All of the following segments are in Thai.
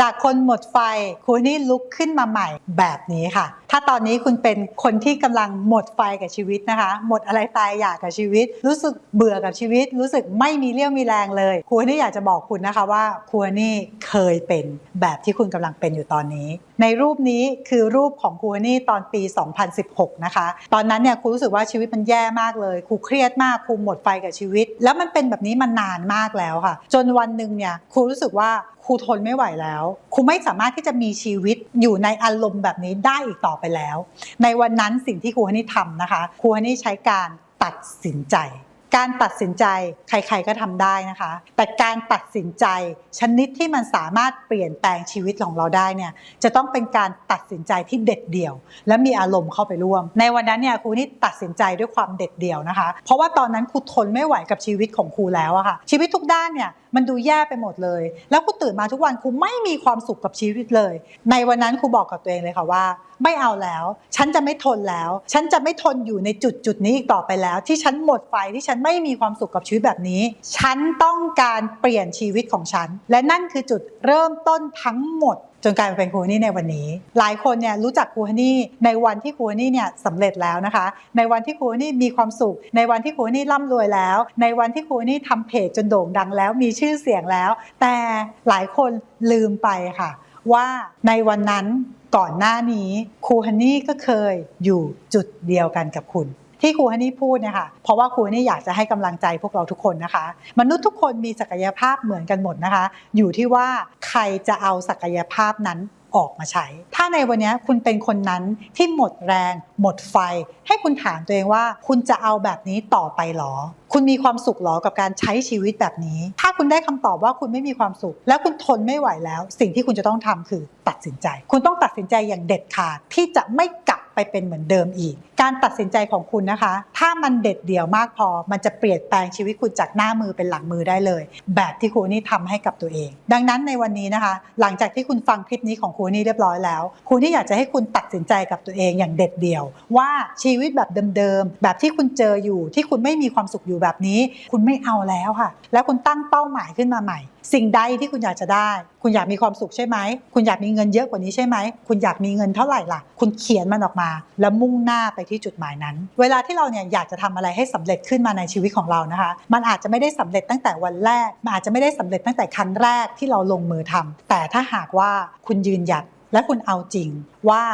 จากคนหมดไฟคุณนี่ลุกขึ้นมาใหม่แบบนี้ค่ะ ถ้าตอนนี้คุณเป็นคนที่กำลังหมดไฟกับชีวิตนะคะ หมดอะไรตายอยากกับชีวิต รู้สึกเบื่อกับชีวิต รู้สึกไม่มีเรี่ยวมีแรงเลยคุณนี่อยากจะบอกคุณนะคะว่าคุณนี่เคยเป็นแบบที่คุณกำลังเป็นอยู่ตอนนี้ ในรูปนี้คือรูปของครูนี่ตอนปี 2016 นะคะ ตอนนั้นเนี่ยครูรู้สึกว่าชีวิตมันแย่มากเลยครูเครียดมากครูหมดไฟกับชีวิต แล้วมันเป็นแบบนี้มานานมากแล้วค่ะ จนวันหนึ่งเนี่ยครูรู้สึกว่าครูทนไม่ไหวแล้วครูไม่สามารถที่จะมีชีวิตอยู่ในอารมณ์แบบนี้ได้อีกต่อไปแล้ว ในวันนั้นสิ่งที่ครูฮันนี่ทำนะคะครูฮันนี่ใช้การตัดสินใจ การตัดสินใจใครๆก็ทำได้นะคะ แต่การตัดสินใจชนิดที่มันสามารถเปลี่ยนแปลงชีวิตของเราได้เนี่ยจะต้องเป็นการตัดสินใจที่เด็ดเดี่ยว และมีอารมณ์เข้าไปร่วม ในวันนั้นเนี่ยครูนี่ตัดสินใจด้วยความเด็ดเดี่ยวนะคะ เพราะว่าตอนนั้นครูทนไม่ไหวกับชีวิตของครูแล้วอะค่ะ ชีวิตทุกด้านเนี่ยมันดูแย่ไปหมดเลย แล้วครูตื่นมาทุกวันครูไม่มีความสุขกับชีวิตเลย ในวันนั้นครูบอกกับตัวเองเลยค่ะว่า ไม่เอาแล้ว ฉันจะไม่ทนแล้ว ฉันจะไม่ทนอยู่ในจุดจุดนี้อีกต่อไปแล้ว ที่ฉันหมดไฟที่ฉันไม่มีความสุขกับชีวิตแบบนี้ ฉันต้องการเปลี่ยนชีวิตของฉัน และนั่นคือจุดเริ่มต้นทั้งหมดจนกลายมาเป็นครูฮันนี่ในวันนี้ หลายคนเนี่ยรู้จักครูฮันนี่ในวันที่ครูฮันนี่เนี่ยสำเร็จแล้วนะคะ ในวันที่ครูฮันนี่มีความสุข ในวันที่ครูฮันนี่ร่ำรวยแล้ว ในวันที่ครูฮันนี่ทำเพจจนโด่งดังแล้ว มีชื่อเสียงแล้ว แต่หลายคนลืมไปค่ะ ว่าในวันนั้น ก่อนหน้านี้ครูฮันนี่ก็เคยอยู่จุดเดียวกันกับคุณ ที่ครูฮันนี่พูดเนี่ยค่ะเพราะว่าครูฮันนี่อยากจะให้กำลังใจพวกเราทุกคนนะคะ มนุษย์ทุกคนมีศักยภาพเหมือนกันหมดนะคะ อยู่ที่ว่าใครจะเอาศักยภาพนั้น ออกมาใช้ ถ้าในวันนี้คุณเป็นคนนั้นที่หมดแรง หมดไฟ ให้คุณถามตัวเองว่า คุณจะเอาแบบนี้ต่อไปหรอ คุณมีความสุขหรอกับการใช้ชีวิตแบบนี้ ถ้าคุณได้คำตอบว่าคุณไม่มีความสุข แล้วคุณทนไม่ไหวแล้ว สิ่งที่คุณจะต้องทำคือตัดสินใจ คุณต้องตัดสินใจอย่างเด็ดขาดที่จะไม่ ไปเป็นเหมือนเดิมอีก การตัดสินใจของคุณนะคะ ถ้ามันเด็ดเดี่ยวมากพอ มันจะเปลี่ยนแปลงชีวิตคุณจากหน้ามือเป็นหลังมือได้เลย แบบที่ครูนี่ทำให้กับตัวเอง ดังนั้นในวันนี้นะคะ หลังจากที่คุณฟังคลิปนี้ของครูนี่เรียบร้อยแล้วครูนี่อยากจะให้คุณตัดสินใจกับตัวเองอย่างเด็ดเดี่ยว ว่าชีวิตแบบเดิมๆแบบที่คุณเจออยู่ที่คุณไม่มีความสุขอยู่แบบนี้ คุณไม่เอาแล้วค่ะ แล้วคุณตั้งเป้าหมายขึ้นมาใหม่ สิ่งใดที่คุณอยากจะได้ คุณอยากมีความสุขใช่ไหม คุณอยากมีเงินเยอะกว่านี้ใช่ไหม คุณอยากมีเงินเท่าไหร่ล่ะ คุณเขียนมันออกมาแล้วมุ่งหน้าไปที่จุดหมายนั้น เวลาที่เราเนี่ยอยากจะทำอะไรให้สำเร็จขึ้นมาในชีวิตของเรานะคะ มันอาจจะไม่ได้สำเร็จตั้งแต่วันแรก มันอาจจะไม่ได้สำเร็จตั้งแต่ครั้งแรกที่เราลงมือทำแต่ถ้าหากว่าคุณยืนหยัดและคุณเอาจริงว่า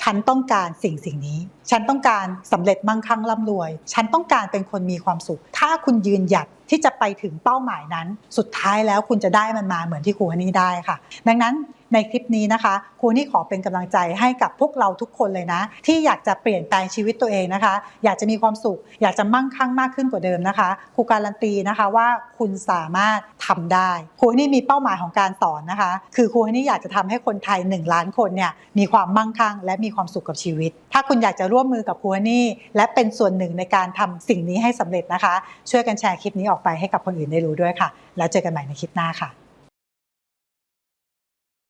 ฉันต้องการสิ่งสิ่งนี้ ฉันต้องการสำเร็จมั่งคั่งร่ำรวย ฉันต้องการเป็นคนมีความสุข ถ้าคุณยืนหยัดที่จะไปถึงเป้าหมายนั้น สุดท้ายแล้วคุณจะได้มันมาเหมือนที่ครูฮันนี่ได้ค่ะ ดังนั้น ในคลิปนี้นะคะครูนี่ขอเป็นกำลังใจให้กับพวกเราทุกคนเลยนะ ที่อยากจะเปลี่ยนแปลงชีวิตตัวเองนะคะ อยากจะมีความสุข อยากจะมั่งคั่งมากขึ้นกว่าเดิมนะคะครูการันตีนะคะว่าคุณสามารถทำได้ครูนี่มีเป้าหมายของการสอนนะคะ คือครูนี่อยากจะทำให้คนไทย 1 ล้านคนเนี่ยมีความมั่งคั่ง และมีความสุขกับชีวิต ถ้าคุณอยากจะร่วมมือกับครูนี่และเป็นส่วนหนึ่งในการทำสิ่งนี้ให้สำเร็จนะคะ ช่วยกันแชร์คลิปนี้ออกไปให้กับคนอื่นได้รู้ด้วยค่ะ แล้วเจอกันใหม่ในคลิปหน้าค่ะ